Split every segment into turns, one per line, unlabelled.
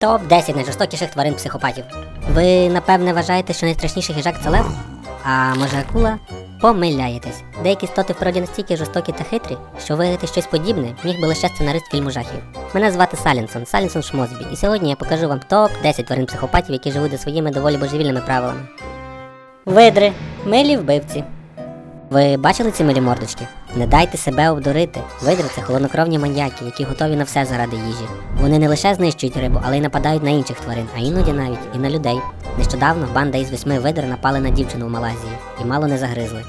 Топ-10 найжорстокіших тварин психопатів. Ви, напевне, вважаєте, що найстрашніший хижак це лев? А може акула? Помиляєтесь. Деякі істоти в природі настільки жорстокі та хитрі, що виявити щось подібне міг би лише сценарист фільму жахів. Мене звати Салінсон, Салінсон Шмозбі, і сьогодні я покажу вам топ-10 тварин психопатів, які живуть за своїми доволі божевільними правилами. Видри, милі вбивці. Ви бачили ці милі мордочки? Не дайте себе обдурити. Видри це холоднокровні маньяки, які готові на все заради їжі. Вони не лише знищують рибу, але й нападають на інших тварин, а іноді навіть і на людей. Нещодавно банда із восьми видр напали на дівчину в Малайзії і мало не загризли.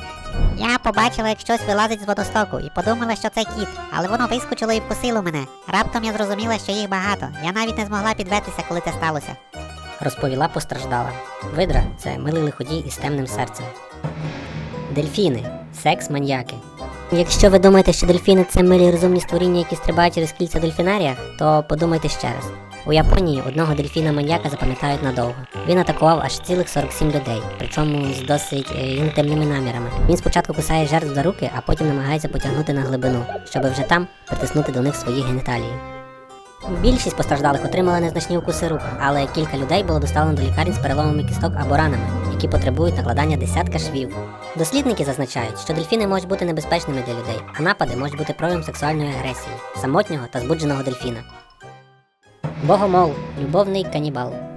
Я побачила, як щось вилазить з водостоку, і подумала, що це кіт, але воно вискочило і вкусило мене. Раптом я зрозуміла, що їх багато. Я навіть не змогла підвестися, коли це сталося.
Розповіла постраждала. Видра це милий лиходій із темним серцем. Дельфіни секс-маньяки. Якщо ви думаєте, що дельфіни це милі розумні створіння, які стрибають через кільця дельфінарія, то подумайте ще раз. У Японії одного дельфіна-маньяка запам'ятають надовго. Він атакував аж цілих 47 людей, причому з досить е, інтимними намірами. Він спочатку кусає жертв за руки, а потім намагається потягнути на глибину, щоб вже там притиснути до них свої геніталії. Більшість постраждалих отримали незначні укуси рук, але кілька людей було доставлено до лікарень з переломами кісток або ранами, які потребують накладання десятка швів. Дослідники зазначають, що дельфіни можуть бути небезпечними для людей, а напади можуть бути проявом сексуальної агресії, самотнього та збудженого дельфіна. Богомол любовний канібал.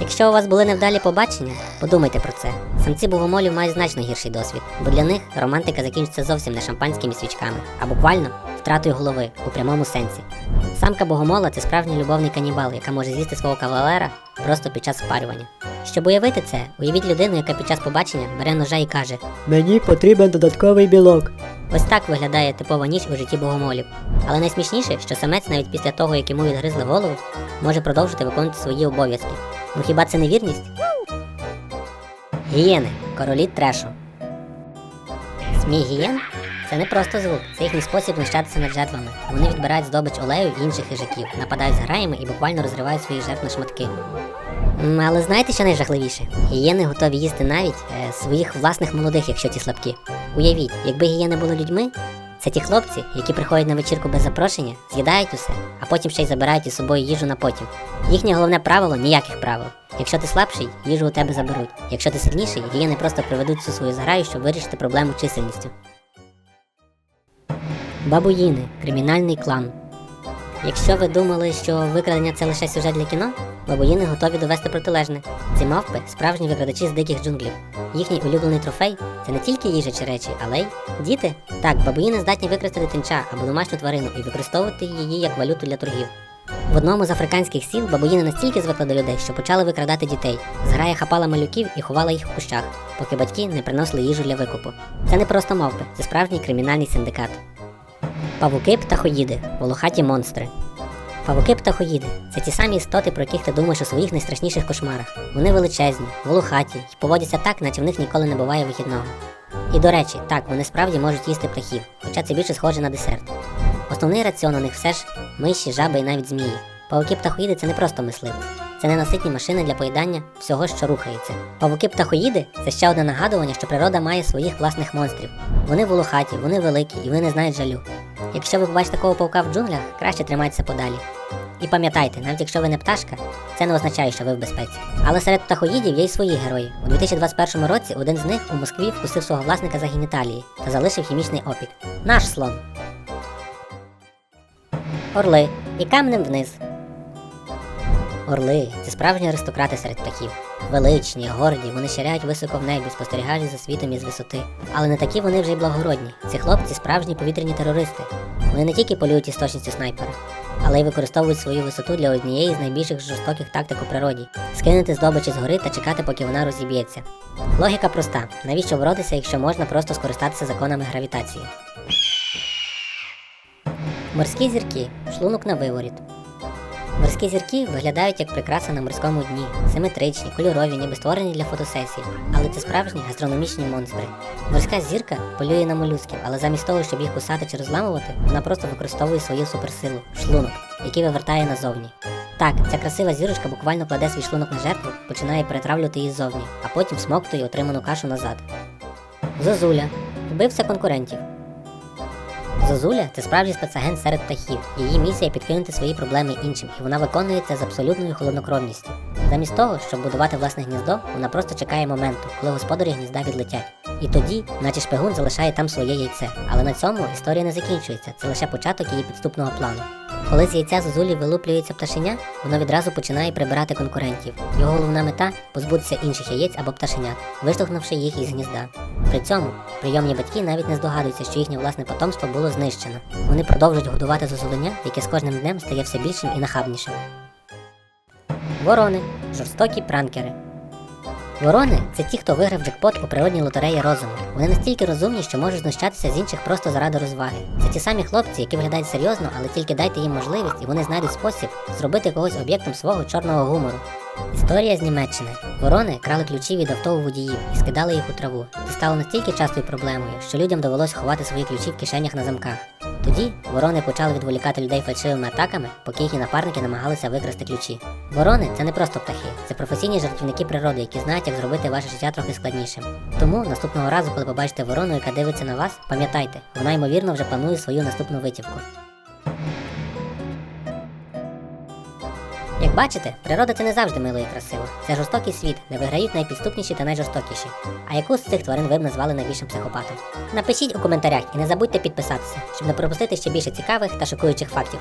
Якщо у вас були невдалі побачення, подумайте про це. Самці богомолів мають значно гірший досвід, бо для них романтика закінчиться зовсім не шампанськими свічками, а буквально втратою голови у прямому сенсі. Самка богомола це справжній любовний канібал, яка може з'їсти свого кавалера просто під час спарювання. Щоб уявити це, уявіть людину, яка під час побачення бере ножа і каже:
Мені потрібен додатковий білок.
Ось так виглядає типова ніч у житті богомолів. Але найсмішніше, що самець навіть після того, як йому відгризли голову, може продовжити виконувати свої обов'язки. Ну хіба це не вірність? Гієни королі трешу. Сміх гієн це не просто звук, це їхній спосіб знущатися над жертвами. Вони відбирають здобич олею і інших хижаків, нападають з граями і буквально розривають своїх жертв на шматки. Але знаєте, що найжахливіше? Гієни готові їсти навіть е, своїх власних молодих, якщо ті слабкі. Уявіть, якби гієни були людьми, це ті хлопці, які приходять на вечірку без запрошення, з'їдають усе, а потім ще й забирають із собою їжу на потім. Їхнє головне правило ніяких правил. Якщо ти слабший, їжу у тебе заберуть. Якщо ти сильніший, гієни просто приведуть всю свою зграю, щоб вирішити проблему чисельністю. Бабуїни кримінальний клан. Якщо ви думали, що викрадення це лише сюжет для кіно, бабуїни готові довести протилежне. Ці мавпи справжні викрадачі з диких джунглів. Їхній улюблений трофей це не тільки їжа чи речі, але й діти. Так, бабуїни здатні використати дитинча або домашню тварину і використовувати її як валюту для торгів. В одному з африканських сіл бабуїни настільки звикли до людей, що почали викрадати дітей. Зграя хапала малюків і ховала їх в кущах, поки батьки не приносили їжу для викупу. Це не просто мавпи, це справжній кримінальний синдикат. Павуки птахоїди, волохаті монстри. Павуки птахоїди це ті самі істоти, про яких ти думаєш у своїх найстрашніших кошмарах. Вони величезні, волохаті і поводяться так, наче в них ніколи не буває вихідного. І до речі, так, вони справді можуть їсти птахів, хоча це більше схоже на десерт. Основний раціон у них все ж миші, жаби і навіть змії. Павуки птахоїди це не просто мисливці. Це ненаситні машини для поїдання всього, що рухається. Павуки птахоїди це ще одне нагадування, що природа має своїх власних монстрів. Вони волохаті, вони великі і вони не знають жалю. Якщо ви побачите такого павука в джунглях, краще тримайтеся подалі. І пам'ятайте, навіть якщо ви не пташка, це не означає, що ви в безпеці. Але серед птахоїдів є й свої герої. У 2021 році один з них у Москві вкусив свого власника за геніталії та залишив хімічний опік. Наш слон. Орли і камнем вниз. Орли це справжні аристократи серед птахів. Величні, горді, вони ширяють високо в небі, спостерігаючи за світом із висоти. Але не такі вони вже й благородні. Ці хлопці справжні повітряні терористи. Вони не тільки полюють із точністю снайпера, але й використовують свою висоту для однієї з найбільших жорстоких тактик у природі скинути здобичі згори та чекати, поки вона розіб'ється. Логіка проста: навіщо боротися, якщо можна просто скористатися законами гравітації? Морські зірки, шлунок на виворіт. Морські зірки виглядають як прикраса на морському дні, симетричні, кольорові, ніби створені для фотосесій. Але це справжні гастрономічні монстри. Морська зірка полює на молюсків, але замість того, щоб їх кусати чи розламувати, вона просто використовує свою суперсилу шлунок, який вивертає назовні. Так, ця красива зірочка буквально кладе свій шлунок на жертву, починає перетравлювати її ззовні, а потім смоктує отриману кашу назад. Зозуля вбивця конкурентів. Зозуля це справжній спецагент серед птахів. Її місія підкинути свої проблеми іншим, і вона виконує це з абсолютною холоднокровністю. Замість того, щоб будувати власне гніздо, вона просто чекає моменту, коли господарі гнізда відлетять. І тоді, наче шпигун залишає там своє яйце. Але на цьому історія не закінчується, це лише початок її підступного плану. Коли з яйця Зозулі вилуплюється пташеня, воно відразу починає прибирати конкурентів. Його головна мета позбутися інших яєць або пташенят, виштовхнувши їх із гнізда. При цьому прийомні батьки навіть не здогадуються, що їхнє власне потомство було знищено. Вони продовжують годувати зозуленя, яке з кожним днем стає все більшим і нахабнішим. Ворони жорстокі пранкери. Ворони це ті, хто виграв джекпот у природній лотереї розуму. Вони настільки розумні, що можуть знущатися з інших просто заради розваги. Це ті самі хлопці, які виглядають серйозно, але тільки дайте їм можливість, і вони знайдуть спосіб зробити когось об'єктом свого чорного гумору. Історія з Німеччини. Ворони крали ключі від авто у водіїв і скидали їх у траву. Це стало настільки частою проблемою, що людям довелось ховати свої ключі в кишенях на замках. Тоді ворони почали відволікати людей фальшивими атаками, поки їхні напарники намагалися викрасти ключі. Ворони це не просто птахи, це професійні жартівники природи, які знають, як зробити ваше життя трохи складнішим. Тому наступного разу, коли побачите ворону, яка дивиться на вас, пам'ятайте, вона ймовірно вже планує свою наступну витівку. Як бачите, природа це не завжди мило і красиво. Це жорстокий світ, де виграють найпідступніші та найжорстокіші. А яку з цих тварин ви б назвали найбільшим психопатом? Напишіть у коментарях і не забудьте підписатися, щоб не пропустити ще більше цікавих та шокуючих фактів.